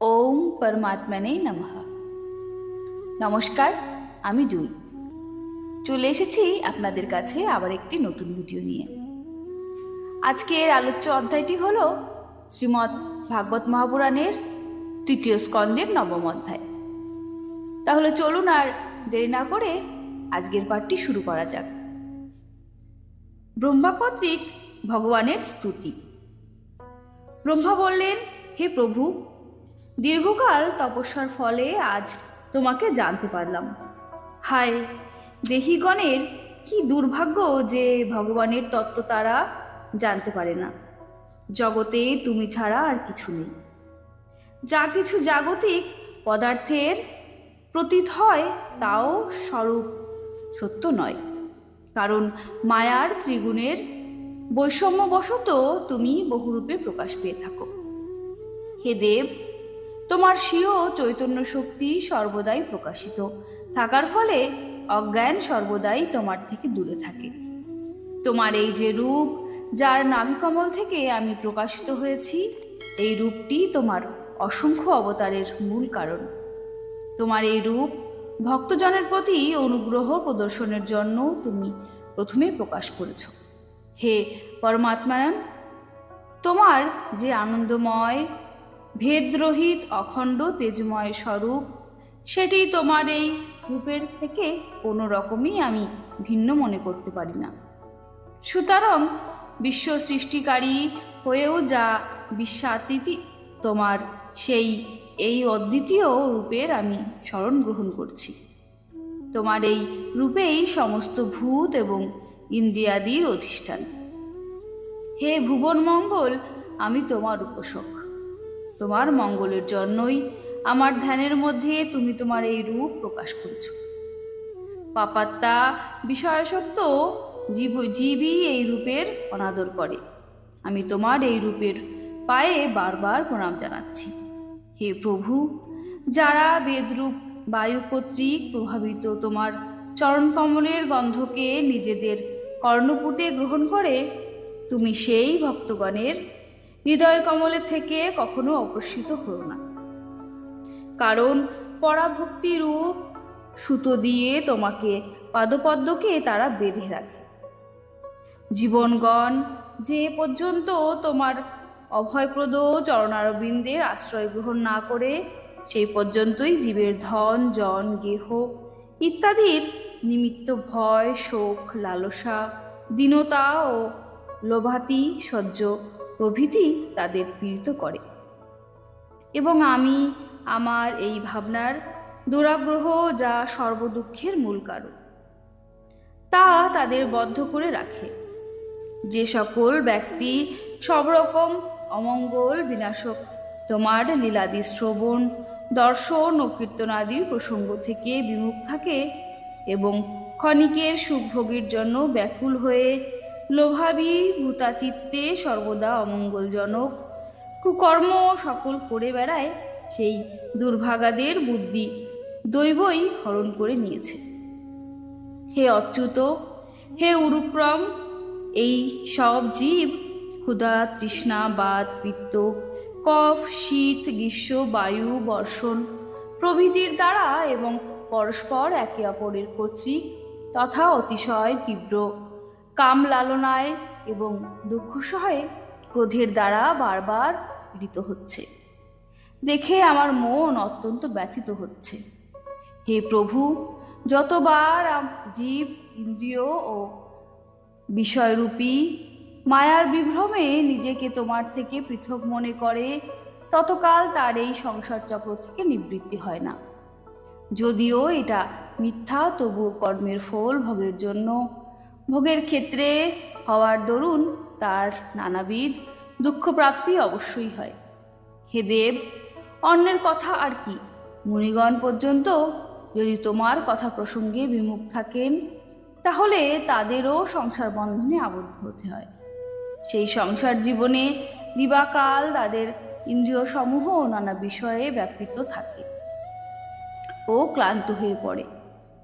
ওম পরমাত্মানে নমঃ। নমস্কার, আমি জুই। চলে এসেছি আপনাদের কাছে আবার একটি নতুন ভিডিও নিয়ে। আজকের আলোচ্য অধ্যায়টি হল শ্রীমৎ ভাগবত মহাপুরাণের তৃতীয় স্কন্দের নবম অধ্যায়। তাহলে চলুন আর দেরি না করে আজকের পাঠটি শুরু করা যাক। ব্রহ্মা ভগবানের স্তুতি। ব্রহ্মা বললেন, হে প্রভু দীর্ঘকাল তপস্যার ফলে আজ তোমাকে জানতে পারলাম। হায়, দেহিগণের কি দুর্ভাগ্য যে ভগবানের তত্ত্ব তারা জানতে পারে না। জগতে তুমি ছাড়া আর কিছু নেই। যা কিছু জাগতিক পদার্থের প্রতীত হয় তাও স্বরূপ সত্য নয়। কারণ মায়ার ত্রিগুণের বৈষম্যবশত তুমি বহুরূপে প্রকাশ পেয়ে থাকো। হে দেব তোমার স্বীয় চৈতন্য শক্তি সর্বদাই প্রকাশিত। থাকার ফলে অজ্ঞান সর্বদাই তোমার থেকে দূরে থাকে। তোমার এই যে রূপ, যার নাভিকমল থেকে আমি প্রকাশিত হয়েছি, এই রূপটি তোমার অসংখ্য অবতারের মূল কারণ। তোমার এই রূপ ভক্তজনের প্রতি অনুগ্রহ প্রদর্শনের জন্য তুমি প্রথমে প্রকাশ করেছ। হে পরমাত্মায়ন তোমার যে আনন্দময় ভেদরহিত অখণ্ড তেজময় স্বরূপ। সেটি তোমার এই রূপের থেকে কোনো রকমই আমি ভিন্ন মনে করতে পারি না। সুতরাং বিশ্ব সৃষ্টিকারী হয়েও যা বিশ্বাতীতি, তোমার সেই, এই অদ্বিতীয় রূপের আমি স্মরণ গ্রহণ করছি। তোমার এই রূপেই সমস্ত ভূত এবং ইন্দ্রিয়াদির অধিষ্ঠান। হে ভুবন মঙ্গল আমি তোমার উপাসক তোমার মঙ্গলের জন্যই আমার ধ্যানের মধ্যে তুমি তোমার এই রূপ প্রকাশ করেছ। পাপাত্তা বিষয়াসক্ত জীব, জীবই এই রূপের অনাদর করে। আমি তোমার এই রূপের পায়ে বারবার প্রণাম জানাচ্ছি। হে প্রভু, যারা বেদরূপ বায়ু কর্তৃক প্রভাবিত তোমার চরণকমলের গন্ধকে নিজেদের কর্ণপুটে গ্রহণ করে, তুমি সেই ভক্তগণের হৃদয় কমলের থেকে কখনো অপ্রসিত হও না। কারণ পরাভক্তি রূপ সুতো দিয়ে তোমাকে পাদপদ্মকে তারা বেঁধে রাখে। জীবনগণ যে পর্যন্ত তোমার অভয়প্রদ চরণারবিন্দের আশ্রয় গ্রহণ না করে, সেই পর্যন্তই জীবের ধন, জন, গেহ ইত্যাদির নিমিত্ত ভয়, শোক, লালসা, দীনতা ও লোভাতি সহ্য প্রভৃতি তাদের পীড়িত করে। এবং আমি আমার এই ভাবনার দুরাগ্রহ যা সর্বদুঃখের মূল কারণ। তা তাদের বদ্ধ করে রাখে। যে সকল ব্যক্তি সব রকম অমঙ্গল বিনাশক, তোমার লীলাদি শ্রবণ, দর্শন ও কীর্তনাদির প্রসঙ্গ থেকে বিমুখ থাকে এবং ক্ষণিকের সুখভোগের জন্য ব্যাকুল হয়ে লোভাবী ভূতাচিত্তে সর্বদা অমঙ্গলজনক। কুকর্ম সকল করে বেড়ায় সেই দুর্ভাগাদের বুদ্ধি দৈবই হরণ করে নিয়েছে। হে অচ্যুত, হে উরুক্রম, এই সব জীব ক্ষুধা, তৃষ্ণা, বাত, পিত্ত, কফ, শীত, গ্রীষ্ম, বায়ু, বর্ষণ প্রভৃতির দ্বারা এবং পরস্পর একে অপরের কর্তৃক তথা অতিশয় তীব্র। কাম লালনায় এবং দুঃখ সহে ক্রোধের দ্বারা বারবার পীড়িত হচ্ছে। দেখে আমার মন অত্যন্ত ব্যথিত হচ্ছে। হে প্রভু, যতবার জীব, ইন্দ্রিয় ও বিষয়রূপী মায়ার বিভ্রমে নিজেকে তোমার থেকে পৃথক মনে করে, ততকাল তার এই সংসার চক্র থেকে নিবৃত্তি হয় না। যদিও এটা মিথ্যা, তবুও কর্মের ফল ভোগের জন্য ভোগের ক্ষেত্রে হওয়ার দরুন তার নানাবিধ দুঃখপ্রাপ্তি অবশ্যই হয়। হে দেব, অন্যের কথা আর কি? মুনিগণ পর্যন্ত যদি তোমার কথা প্রসঙ্গে বিমুখ থাকেন, তাহলে তাদেরও সংসার বন্ধনে আবদ্ধ হতে হয়। সেই সংসার জীবনে দিবাকাল তাদের ইন্দ্রিয় সমূহ নানা বিষয়ে ব্যাপৃত থাকে ও ক্লান্ত হয়ে পড়ে।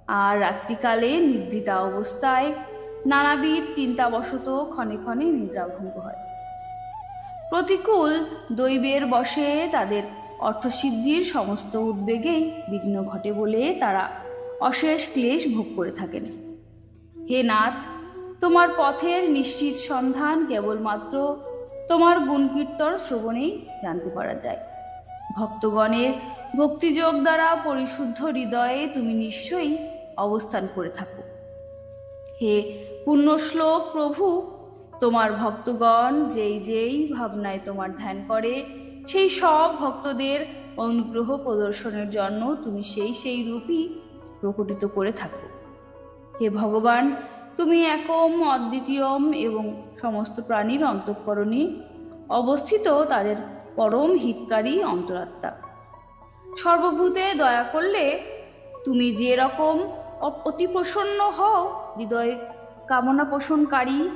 আর রাত্রিকালে নিদ্রিতা অবস্থায় নানাবিধ চিন্তাবশত ক্ষণে ক্ষণে নিদ্রাভঙ্গ হয়। প্রতিকূল দৈবের বশে তাদের অর্থসিদ্ধির সমস্ত উদ্বেগেই বিঘ্ন ঘটে বলে তারা অশেষ ক্লেশ ভোগ করে থাকেন। হে নাথ, তোমার পথের নিশ্চিত সন্ধান কেবলমাত্র তোমার গুণকীর্তন শ্রবণেই জানতে পারা যায়। ভক্তগণের ভক্তিযোগ দ্বারা পরিশুদ্ধ হৃদয়ে তুমি নিশ্চয়ই অবস্থান করে থাকো। হে পুণ্যশ্লোক, প্রভু, তোমার ভক্তগণ যেই যেই ভাবনায় তোমার ধ্যান করে, সেই সব ভক্তদের অনুগ্রহ প্রদর্শনের জন্য তুমি সেই সেই রূপই প্রকটিত করে থাকো। হে ভগবান, তুমি একম, অদ্বিতীয়ম এবং সমস্ত প্রাণীর অন্তঃকরণে অবস্থিত তাদের পরম হিতকারী অন্তরাত্মা। সর্বভূতে দয়া করলে তুমি যে রকম অতি প্রসন্ন হও, হৃদয় কামনা পোষণকারী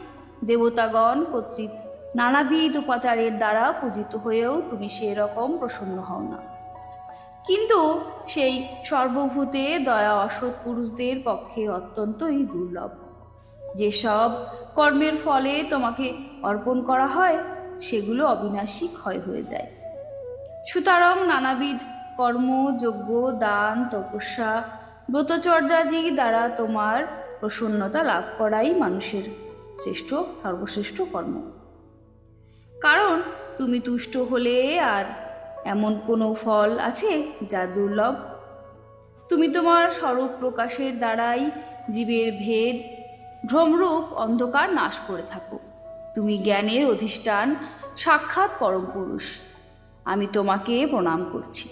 দেবতাগণ কর্তৃক নানাবিধ উপাচারের দ্বারা পূজিত হয়েও তুমি সেরকম প্রসন্ন হও না। কিন্তু সেই সর্বভূতে দয়া অসৎ পুরুষদের পক্ষে অত্যন্তই দুর্লভ। যেসব কর্মের ফলে তোমাকে অর্পণ করা হয়, সেগুলো অবিনাশী ক্ষয় হয়ে যায়। সুতরাং নানাবিধ কর্ম, যজ্ঞ, দান, তপস্যা ব্রতচর্যাজি দ্বারা তোমার প্রসন্নতা লাভ করাই মানুষের শ্রেষ্ঠ, সর্বশ্রেষ্ঠ কর্ম। কারণ তুমি তুষ্ট হলে আর এমন কোনো ফল আছে যা দুর্লভ? তুমি তোমার স্বরূপ প্রকাশের দ্বারাই জীবের ভেদ, ভ্রমরূপ অন্ধকার নাশ করে থাকো। তুমি জ্ঞানের অধিষ্ঠান, সাক্ষাৎ পরম পুরুষ আমি তোমাকে প্রণাম করছি।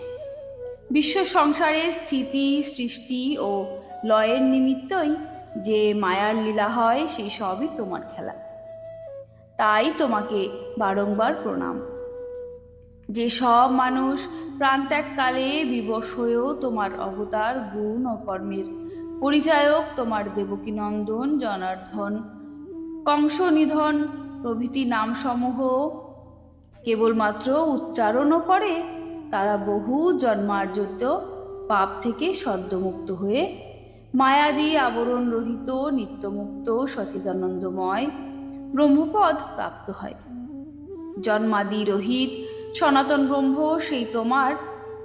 বিশ্ব সংসারে স্থিতি, সৃষ্টি ও লয়ের নিমিত্তই যে মায়ার লীলা হয় সেই সবই তোমার খেলা। তাই তোমাকে বারংবার প্রণাম। যে সব মানুষ প্রাণত্যাগকালে বিবশ হয়েও তোমার অবতার, গুণ ও কর্মের পরিচায়ক তোমার দেবকীনন্দন জনার্ধন কংস নিধন প্রভৃতি নামসমূহ কেবলমাত্র উচ্চারণও করে, তারা বহু জন্মার্জিত পাপ থেকে সদ্যমুক্ত হয়ে মায়াদি আবরণ রহিত নিত্যমুক্ত সচিদানন্দময় ব্রহ্মপদ প্রাপ্ত হয়। জন্মাদি রহিত, সনাতন ব্রহ্ম, সেই তোমার,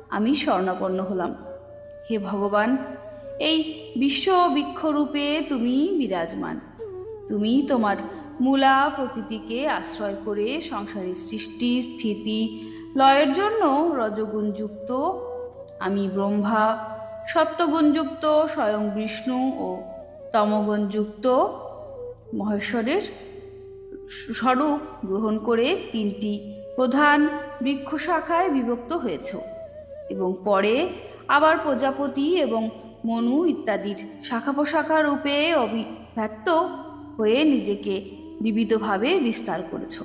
আমি স্বর্ণাপন্ন হলাম। হে ভগবান, এই বিশ্ব বৃক্ষরূপে তুমি বিরাজমান। তুমি তোমার মূলা প্রকৃতিকে আশ্রয় করে সংসারের সৃষ্টি, স্থিতি, লয়ের জন্য রজগুণযুক্ত। আমি ব্রহ্মা সত্যগুণযুক্ত স্বয়ং বিষ্ণু ও তমগুণযুক্ত মহেশ্বরের স্বরূপ গ্রহণ করে তিনটি প্রধান বৃক্ষ শাখায় বিভক্ত হয়েছ এবং পরে আবার প্রজাপতি এবং মনু ইত্যাদির শাখা প্রশাখা রূপে অভিব্যক্ত হয়ে নিজেকে বিবিধভাবে বিস্তার করেছ।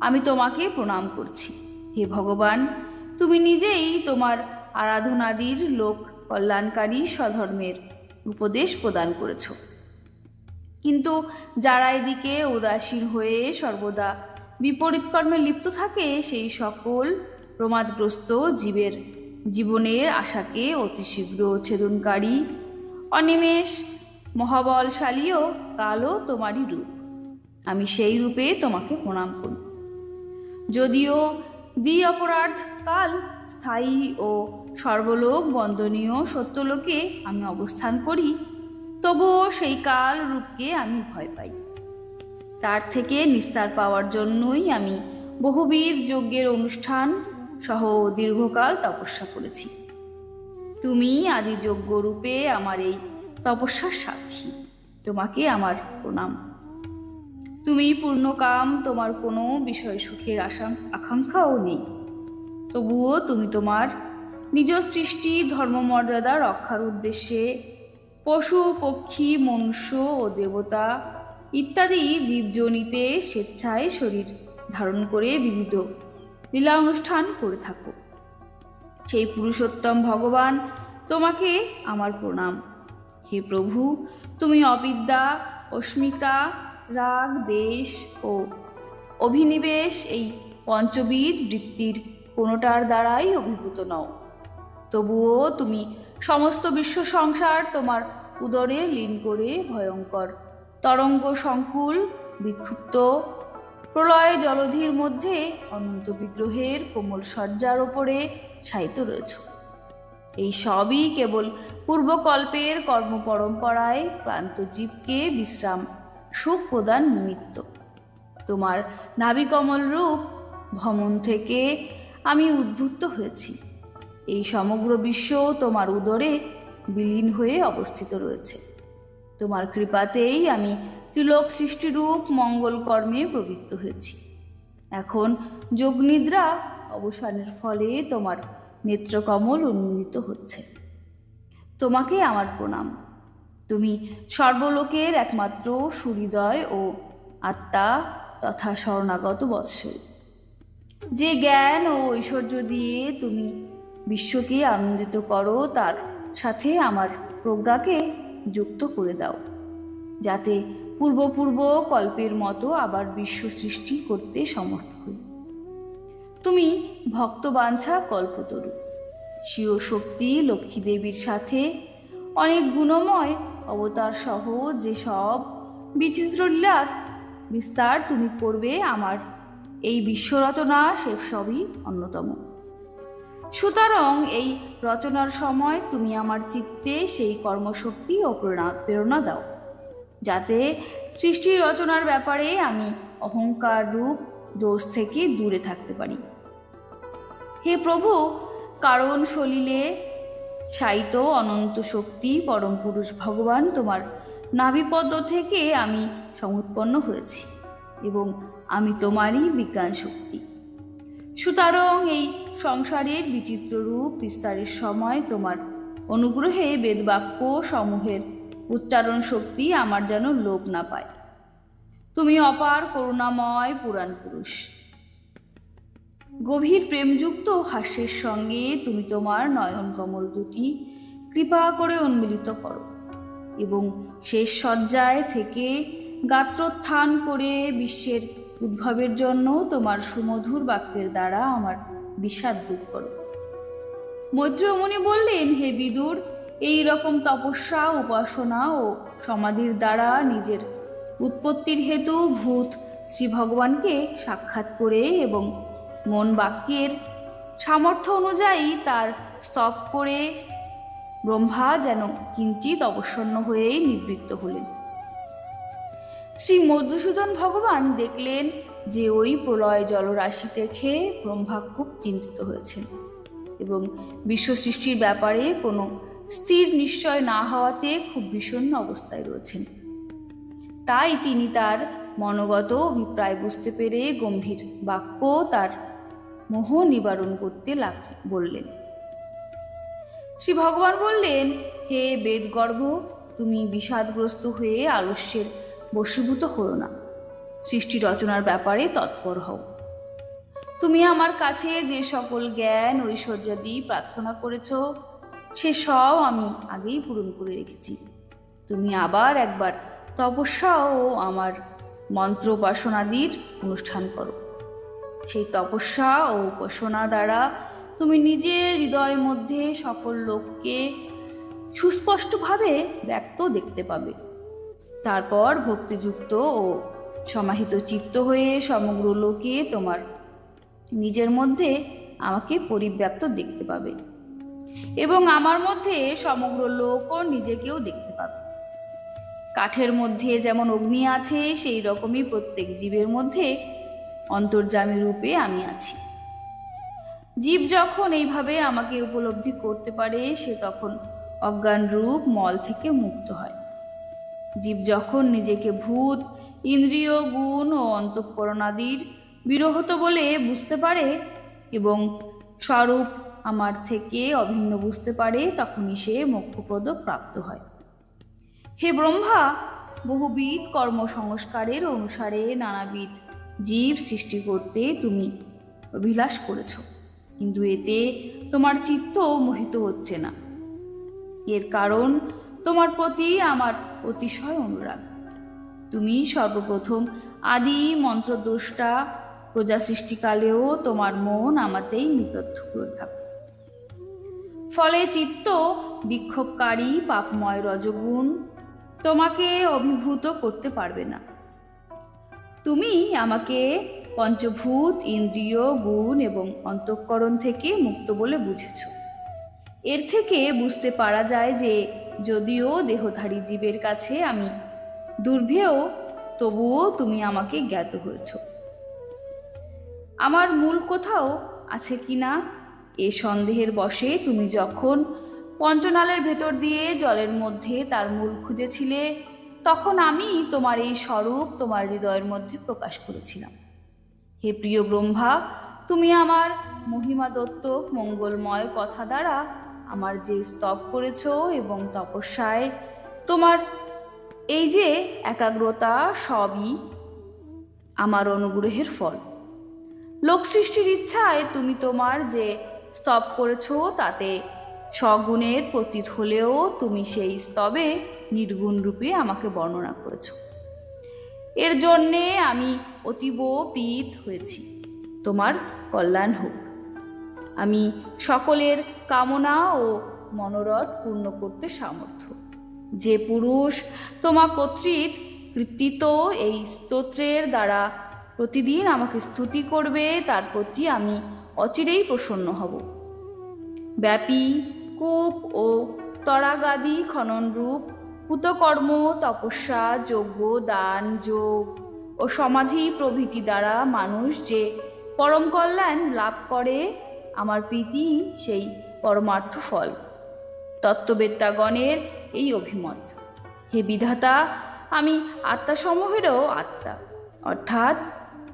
আমি তোমাকে প্রণাম করছি। হে ভগবান, তুমি নিজেই তোমার আরাধনাদির লোক কল্যাণকারী স্বধর্মের উপদেশ প্রদান করেছ। কিন্তু যারা এদিকে উদাসীন হয়ে সর্বদা বিপরীত কর্মে লিপ্ত থাকে, সেই সকল প্রমাদগ্রস্ত জীবের জীবনের আশাকে অতি শীঘ্র ছেদনকারী, অনিমেষ মহাবলশালীও কালও তোমারই রূপ। আমি সেই রূপে তোমাকে প্রণাম করি যদিও দ্বি অপরাধ কাল স্থায়ী ও সর্বলোক বন্দনীয় সত্যলোকে আমি অবস্থান করি, তবুও সেই কাল রূপকে আমি ভয় পাই। তার থেকে নিস্তার পাওয়ার জন্যই আমি বহুবিধ যজ্ঞের অনুষ্ঠান সহ দীর্ঘকাল তপস্যা করেছি। তুমি আদি যজ্ঞ রূপে আমার এই তপস্যার সাক্ষী, তোমাকে আমার প্রণাম। তুমি পূর্ণকাম তোমার কোনো বিষয় সুখের আশা আকাঙ্ক্ষাও নেই। তবুও তুমি তোমার নিজ সৃষ্টি ধর্মমর্যাদা রক্ষার উদ্দেশ্যে পশু, পক্ষী, মনুষ্য ও দেবতা ইত্যাদি জীবজনিতে স্বেচ্ছায় শরীর ধারণ করে বিবিধ লীলা অনুষ্ঠান করে থাকো। সেই পুরুষোত্তম ভগবান, তোমাকে আমার প্রণাম। হে প্রভু, তুমি অবিদ্যা, অস্মিতা, রাগ, দেশ ও অভিনিবেশ এই পঞ্চবিধ বৃত্তির কোনোটার দ্বারাই অভিভূত নও। তবুও তুমি সমস্ত বিশ্ব সংসার তোমার উদরে লীন করে ভয়ঙ্কর। তরঙ্গ সংকুল, বিক্ষুব্ধ, প্রলয় জলধির মধ্যে অনন্ত বিগ্রহের কোমল সজ্জার ওপরে শায়িত রয়েছ। এই সবই কেবল পূর্বকল্পের কর্ম পরম্পরায় ক্লান্ত জীবকে বিশ্রাম, সুখ প্রদান নিমিত্ত। তোমার নাবিকমল রূপ ভ্রমণ থেকে আমি উদ্বুদ্ধ হয়েছি। এই সমগ্র বিশ্ব তোমার উদরে বিলীন হয়ে অবস্থিত রয়েছে। তোমার কৃপাতেই আমি তিলক সৃষ্টিরূপ মঙ্গল কর্মে প্রবৃত্ত হয়েছি। এখন যোগনিদ্রা অবসানের ফলে তোমার নেত্রকমল উন্মোলিত হচ্ছে। তোমাকে আমার প্রণাম। তুমি সর্বলোকের একমাত্র সুহৃদয় ও আত্মা তথা শরণাগত বৎসল যে জ্ঞান ও ঐশ্বর্য দিয়ে তুমি বিশ্বকে আনন্দিত করো, তার সাথে আমার প্রজ্ঞাকে যুক্ত করে দাও। যাতে পূর্বপূর্ব কল্পের মতো আবার বিশ্ব সৃষ্টি করতে সমর্থ হই। তুমি ভক্তবাঞ্ছা কল্পতরু। স্বীয় শক্তি লক্ষ্মী দেবীর সাথে অনেক গুণময় অবতার সহ যেসব বিচিত্র লীলার বিস্তার তুমি করবে, আমার এই বিশ্ব রচনা সে সবই অন্যতম। সুতরাং এই রচনার সময় তুমি আমার চিত্তে সেই কর্মশক্তি ও প্রেরণা দাও। যাতে সৃষ্টি রচনার ব্যাপারে আমি অহংকার রূপ, দোষ থেকে দূরে থাকতে পারি। হে প্রভু, কারণ সলিলে সাইত অনন্ত শক্তি, পরম পুরুষ ভগবান তোমার নাভিপদ্ম থেকে আমি সমুৎপন্ন হয়েছি এবং আমি তোমারই বিজ্ঞান শক্তি সুতরাং এই সংসারের বিচিত্র রূপ বিস্তারের সময় তোমার অনুগ্রহে বেদবাক্য সমূহের উচ্চারণ শক্তি আমার যেন লোপ না পায়। তুমি অপার করুণাময় পুরাণ পুরুষ। গভীর প্রেমযুক্ত হাস্যের সঙ্গে তুমি তোমার নয়ন কমল দুটি কৃপা করে উন্মিলিত করো এবং শেষ শয্যায় থেকে গাত্রোত্থান করে বিশ্বের উদ্ভবের জন্য তোমার সুমধুর বাক্যের দ্বারা আমার বিষাদ দূর করো। মৈত্রমণি বললেন, হে বিদুর, এই রকম তপস্যা, উপাসনা ও সমাধির দ্বারা নিজের উৎপত্তির হেতু ভূত শ্রী ভগবানকে সাক্ষাৎ করে এবং মন বাক্যের সামর্থ্য অনুযায়ী তার স্তব করে ব্রহ্মা যেন কিঞ্চিত অবসন্ন হয়েই নিবৃত্ত হলেন। শ্রী মধুসূদন ভগবান দেখলেন যে ওই প্রলয় জলরাশি দেখে ব্রহ্মা খুব চিন্তিত হয়েছেন এবং বিশ্ব সৃষ্টির ব্যাপারে কোনো স্থির নিশ্চয় না হওয়াতে খুব বিষণ্ণ অবস্থায় রয়েছেন। তাই তিনি তার মনোগত অভিপ্রায় বুঝতে পেরে গম্ভীর বাক্য তার মোহ নিবারণ করতে লাগ বললেন। শ্রী ভগবান বললেন, হে বেদগর্ভ, তুমি বিষাদগ্রস্ত হয়ে আলস্যের বশীভূত হও না। সৃষ্টি রচনার ব্যাপারে তৎপর হও। তুমি আমার কাছে যে সকল জ্ঞান, ঐশ্বর্যাদি প্রার্থনা করেছ, সে সব আমি আগেই পূরণ করে রেখেছি। তুমি আবার একবার তপস্যা ও আমার মন্ত্র উপাসনাদির অনুষ্ঠান করো। সেই তপস্যা ও উপাসনা দ্বারা তুমি নিজের হৃদয়ের মধ্যে সকল লোককে সুস্পষ্টভাবে ব্যক্ত দেখতে পাবে। তারপর ভক্তিযুক্ত ও সমাহিত চিত্ত হয়ে সমগ্র লোকে তোমার নিজের মধ্যে আমাকে পরিব্যাপ্ত দেখতে পাবে এবং আমার মধ্যে সমগ্র লোকও নিজেকেও দেখতে পাবে। কাঠের মধ্যে যেমন অগ্নি আছে, সেই রকমই প্রত্যেক জীবের মধ্যে অন্তর্জামী রূপে আমি আছি। জীব যখন এইভাবে আমাকে উপলব্ধি করতে পারে, সে তখন অজ্ঞান রূপ মল থেকে মুক্ত হয়। জীব যখন নিজেকে ভূত ইন্দ্রিয়, গুণ ও অন্তঃকরণাদির বিরহত বলে বুঝতে পারে এবং স্বরূপ আমার থেকে অভিন্ন বুঝতে পারে, তখনই সে মোক্ষপদ প্রাপ্ত হয়। হে ব্রহ্মা, বহুবিধ কর্ম সংস্কারের অনুসারে নানাবিধ জীব সৃষ্টি করতে তুমি অভিলাষ করেছ, কিন্তু এতে তোমার চিত্ত মোহিত হচ্ছে না। এর কারণ তোমার প্রতি আমার অতিশয় অনুরাগ। তুমি সর্বপ্রথম আদি মন্ত্রদ্রষ্টা প্রজা সৃষ্টিকালেও তোমার মন আমাতেই করে থাকো। ফলে চিত্ত বিক্ষোভকারী, পাপময় রজগুণ তোমাকে অভিভূত করতে পারবে না। তুমি আমাকে পঞ্চভূত, ইন্দ্রিয়, গুণ এবং অন্তঃকরণ থেকে মুক্ত বলে বুঝেছ। এর থেকে বুঝতে পারা যায় যে যদিও দেহধারী জীবের কাছে আমি দুর্ভেয়, তবুও তুমি আমাকে জ্ঞাত হয়েছ আমার মূল কোথাও আছে কি না? এ সন্দেহের বশে তুমি যখন পঞ্চনালের ভেতর দিয়ে জলের মধ্যে তার মূল খুঁজেছিলে, তখন আমি তোমার এই স্বরূপ তোমার হৃদয়ের মধ্যে প্রকাশ করেছিলাম। হে প্রিয় ব্রহ্মা, তুমি আমার মহিমা দত্ত মঙ্গলময় কথা দ্বারা আমার যে স্তব করেছ এবং তপস্যায় তোমার এই যে একাগ্রতা সবই আমার অনুগ্রহের ফল। লোক সৃষ্টির ইচ্ছায় তুমি তোমার যে স্তব করেছ, তাতে স্বগুণের প্রতীত হলেও তুমি সেই স্তবে নির্গুণ রূপে আমাকে বর্ণনা করেছ। এর জন্যে আমি অতীব পীত হয়েছি। তোমার কল্যাণ হোক। আমি সকলের কামনা ও মনোরথ পূর্ণ করতে সামর্থ্য। যে পুরুষ তোমা কর্তৃক কৃতিত এই স্তোত্রের দ্বারা প্রতিদিন আমাকে স্তুতি করবে, তার প্রতি আমি অচিরেই প্রসন্ন হব। ব্যাপী কূপ ও তরাগাদি খননরূপ পুতকর্ম, তপস্যা, যজ্ঞ, দান, যোগ ও সমাধি প্রভৃতি দ্বারা মানুষ যে পরম কল্যাণ লাভ করে, আমার প্রীতি সেই পরমার্থ ফল। তত্ত্ববেত্তাগণের এই অভিমত। হে বিধাতা, আমি আত্মাসমূহেরও আত্মা। অর্থাৎ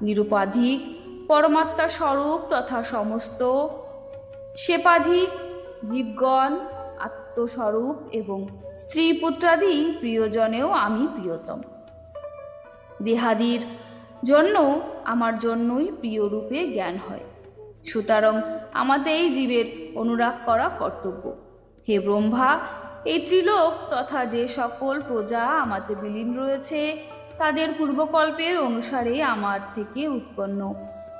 নিরুপাধিক পরমাত্মা স্বরূপ তথা সমস্ত সেপাধিক জীবগণ আত্মস্বরূপ এবং স্ত্রী পুত্রাদি প্রিয়জনেও আমি প্রিয়তম। দেহাদির জন্য আমার জন্যই প্রিয় রূপে জ্ঞান হয়। সুতরাং আমাদের এই জীবের অনুরাগ করা কর্তব্য। হে ব্রহ্মা এই ত্রিলোক তথা যে সকল প্রজা আমাতে বিলীন রয়েছে, তাদের পূর্বকল্পের অনুসারে আমার থেকে উৎপন্ন।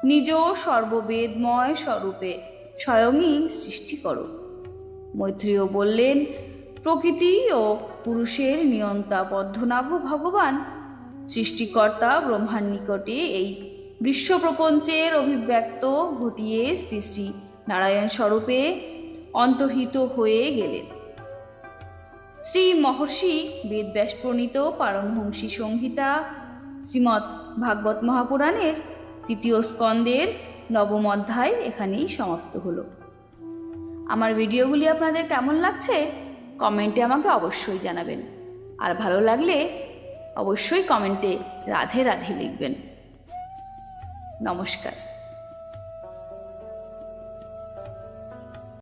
নিজ সর্ববেদময় স্বরূপে স্বয়ংই সৃষ্টি করো। মৈত্রীয় বললেন, প্রকৃতি ও পুরুষের নিয়ন্তা বদ্ধনাভ ভগবান, সৃষ্টিকর্তা ব্রহ্মার নিকটে এই বিশ্বপ্রপঞ্চের অভিব্যক্ত ঘটিয়ে শ্রী শ্রী নারায়ণ স্বরূপে অন্তহিত হয়ে গেলেন। শ্রী মহর্ষি বেদব্যাস প্রণীত পারমহংসী সংহিতা, শ্রীমৎ ভাগবত মহাপুরাণের তৃতীয় স্কন্দের নবম অধ্যায় এখানেই সমাপ্ত হলো। আমার ভিডিওগুলি আপনাদের কেমন লাগছে, কমেন্টে আমাকে অবশ্যই জানাবেন। আর ভালো লাগলে অবশ্যই কমেন্টে রাধে রাধে লিখবেন। নমস্কার।